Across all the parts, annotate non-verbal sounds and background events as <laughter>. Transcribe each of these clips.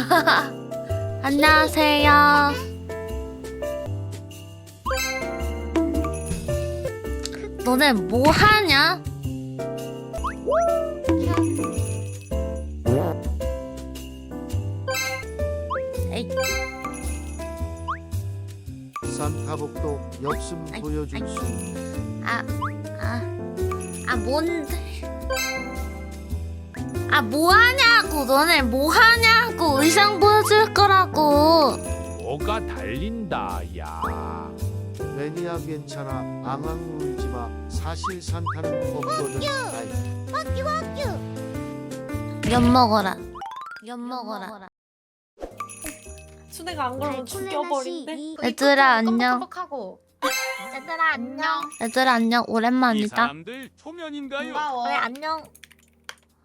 <laughs> 안녕하세요. 너네 뭐 하냐? 에이, 산타복도 역습 아이, 보여줄 아이. 수 아, 아, 아, 뭔데? 아, 뭐 하냐고, 너네 뭐 하냐 고, 의상 보여줄 거라고. 뭐가 달린다 야 매니아 괜찮아 앙앙 울지마 사실 산타는 없거든 아이, 엿 먹어라. 엿 먹어라. 순애가 안 그러면 죽여버린대. 얘들아, 안녕. 하고 얘들아, 안녕. 얘들아, 안녕. 이 오랜만이다. 사람들 초면인가요? 고마워. 안녕.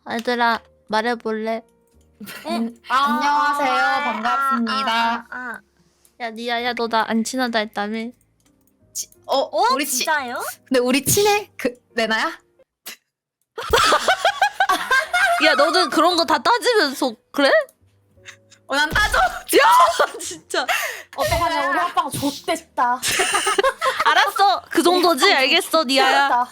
얘들아, 말해볼래? 안녕하세요. 반갑습니다. 아, 아. 야, 니야, 야, 너 나 안 친하다 했다며? 어, 우리 치, 진짜요? 근데 우리 친해? 그 내나야? 야, 너는 그런 거 다 따지면서 그래? 어, 난 따져. <laughs> 진짜. 어떡하냐, 우리 아빠가 좆됐다. 알았어. 그 정도지? 알겠어, 니야야.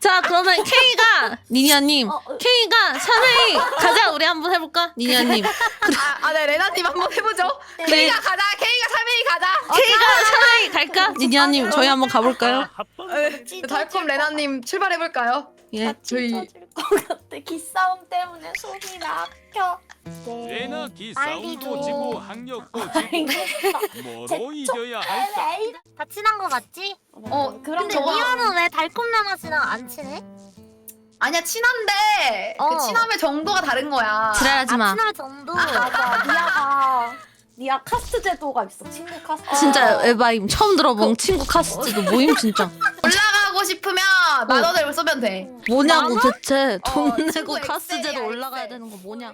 자, 그러면 K가 니니아님, K가 샤메이 가자. 우리 한번 해볼까? 니니아님. <laughs> 아, 아, 네, 레나님 한번 해보죠. 네. K가 가자. K가 살메이 가자. K가 샤메이 갈까? 니니아님, 저희 한번 가볼까요? 네, 달콤 레나님 출발해볼까요? 예. 저희 것 같아. 기싸움 때문에 손이 막혀. 네. 레나 기 빨리 싸움도 줘. 지고 학력도 <laughs> 지고 뭐로 이겨야 할까? 다 친한 거 맞지? 어, 그럼 근데 저거 미아는 왜 달콤나마 씨랑 안 친해? 아니야 친한데 어. 그 친함의 정도가 다른 거야. 지랄하지 아, 마. 친할 정도. 맞아 니아가 니아 카스트 제도가 있어 친구 카스트 진짜 에바임 처음 들어본 친구 카스트도 모임 진짜 <laughs> 올라가고 싶으면 만 원을 쏘면 돼. 뭐냐고 대체 돈 어, 내고 친구 카스제도 올라가야 엑셀. 되는 거 뭐냐